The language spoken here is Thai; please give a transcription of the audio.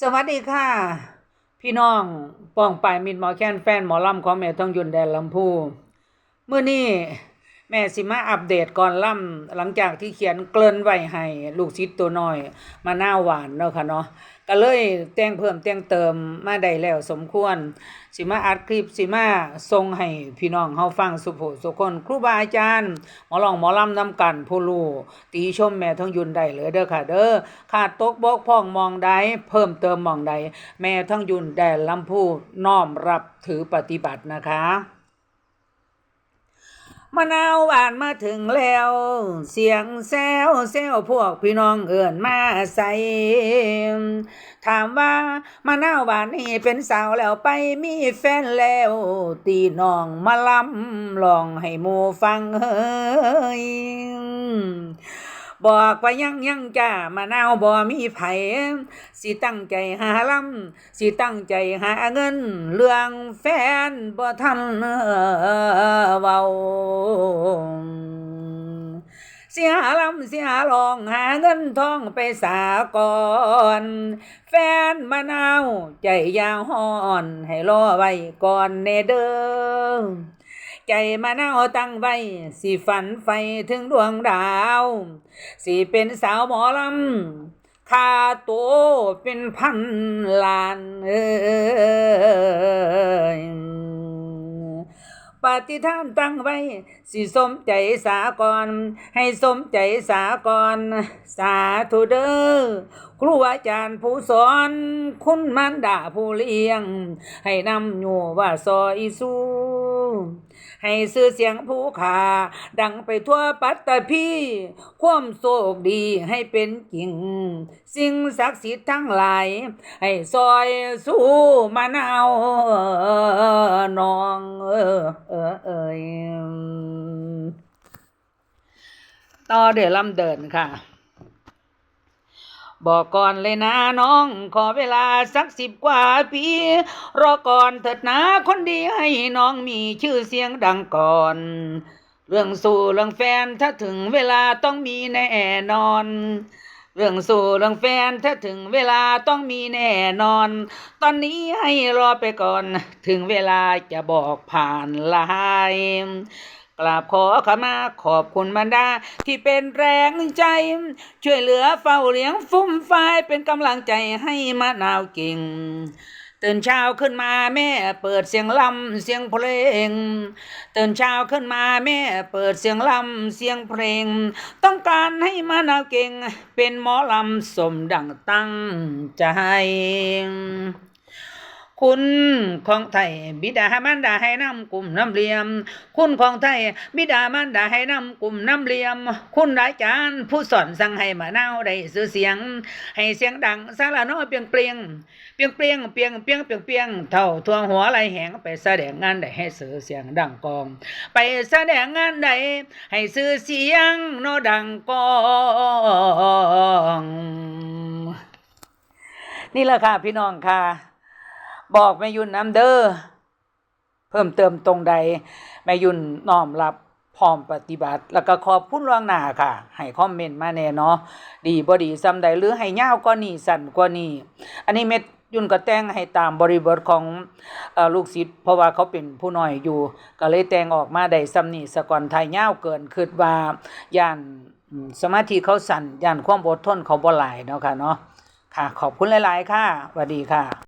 สวัสดีค่ะ พี่น้องป้องปายมินหมอแค้นแฟนหมอลำของแม่ทองยุนแดนลำพูเมื่อนี้แม่สิมาอัปเดตก่อนล่ำหลังจากที่เขียนเกริ่นไว้ให้ลูกศิษย์ตัวน้อย มาหน้าหวานเนาะค่ะเนาะ ก็เลยแต่งเพิ่มแต่งเติมมาได้แล้วสมควร สิมาอัดคลิปสิมาส่งให้พี่น้องเฮาฟังสุโภสุคนครูบาอาจารย์หมอลองหมอลำนำกันผู้รู้ตีชมแม่ทองยุนได้เลยเด้อค่ะเด้อขาดตกบกพ่องมองใดเพิ่มเติมมองใดแม่ทองยุนแดนลำพูน้อมรับถือปฏิบัตินะคะมะนาวหวานมาถึงแล้ว เสียงแซวแซวพวกพี่น้องเอื่นมาใส่ ถามว่ามะนาวหวานนี่เป็นสาวแล้วไปมีแฟนแล้ว ตีน้องมาลำลองให้หมูฟังเฮ้ยบอกว่ายังยังจ้ามะนาวบ่มีไผสิตั้งใจหาลำสิตั้งใจหาเงิน เรื่องแฟนบ่ทันเว้า เสียลำเสียลองหาเงินทองไปสาก่อนแฟนมะนาวใจยาวห่อน ให้รอไว้ก่อนเนเด้อใจมะนาวตั้งไว้สิฝันไฟถึงดวงดาว สิเป็นสาวหมอลำค่าตัวเป็นพันล้านเอย ปฏิทานตั้งไว้ สิสมใจสากร ให้สมใจสากร สาธุเด้อ ครูอาจารย์ผู้สอนคุณมันดาผู้เลี้ยง ให้นำอยู่ว่าซอยสูให้ซื้อเสียงผู้ขาดังไปทั่วปัตตภีความโชคดีให้เป็นจริง สิ่งศักดิ์สิทธิ์ทั้งหลาย ให้ซอยสู้มะนาวน้องเออเออเอยต่อเดี๋ยวลำเดินค่ะ บอกก่อนเลยนะน้อง ขอเวลาสักสิบกว่าปี รอก่อนเถิดนะคนดีให้น้องมีชื่อเสียงดังก่อน เรื่องสู่เรื่องแฟนถ้าถึงเวลาต้องมีแน่นอนเรื่องสู่เรื่องแฟนถ้าถึงเวลาต้องมีแน่นอน ตอนนี้ให้รอไปก่อน ถึงเวลาจะบอกผ่านไลน์ กราบขอขมาขอบคุณบรรดา ที่เป็นแรงใจ ช่วยเหลือเฝ้าเลี้ยงฟุ้มไฟายเป็นกำลังใจให้มะนาวเก่งตื่นเช้าขึ้นมาแม่เปิดเสียงลำเสียงเพลง ตื่นเช้าขึ้นมาแม่เปิดเสียงลำเสียงเพลง ต้องการให้มะนาวเก่ง เป็นหมอลำสมดังตั้งใจ คุณของไทยบิดาหมันดาให้นำกลุ่มน้ำเลียม คุณของไทยบิดามันดาให้นำกลุ่มน้ำเลียม คุณอาจารย์ผู้สอนสั่งให้มาเน่าได้สื่อเสียง ให้เสียงดังซารน้อเปียงเปลียงเปียงเปลียงเปียงเปียงเปียงเปียงเท่าทวงหัวไหลแหงไปแสดงงานได้ให้สื่อเสียงดังกอง ไปแสดงงานได้ให้สื่อเสียงโนดังกองนี่แหละค่ะพี่น้องค่ะ บอกแม่ยุ่นน้ำเด้อเพิ่มเติมตรงใดแม่ยุ่นน้อมรับพร้อมปฏิบัติ แล้วก็ขอบคุณล่วงหน้าค่ะ ให้คอมเมนต์มาแน่เนาะดีบ่ดีซ้ำใดหรือให้ยาวกว่านี้สั้นกว่านี้อันนี้เม็ดยุ่นก็แต่งให้ตามบริบทของอลูกศิษย์เพราะว่าเขาเป็นผู้น้อยอยู่ ก็เลยแต่งออกมาได้ซ้ำนี้สะก่อนไทยยาวเกินคิดว่าย่านสมาธิเขาสั่นย่านความอดทนเขาบ่หลายเนาะค่ะเนาะค่ะ ขอบคุณหลาย ๆ ค่ะสวัสดีค่ะ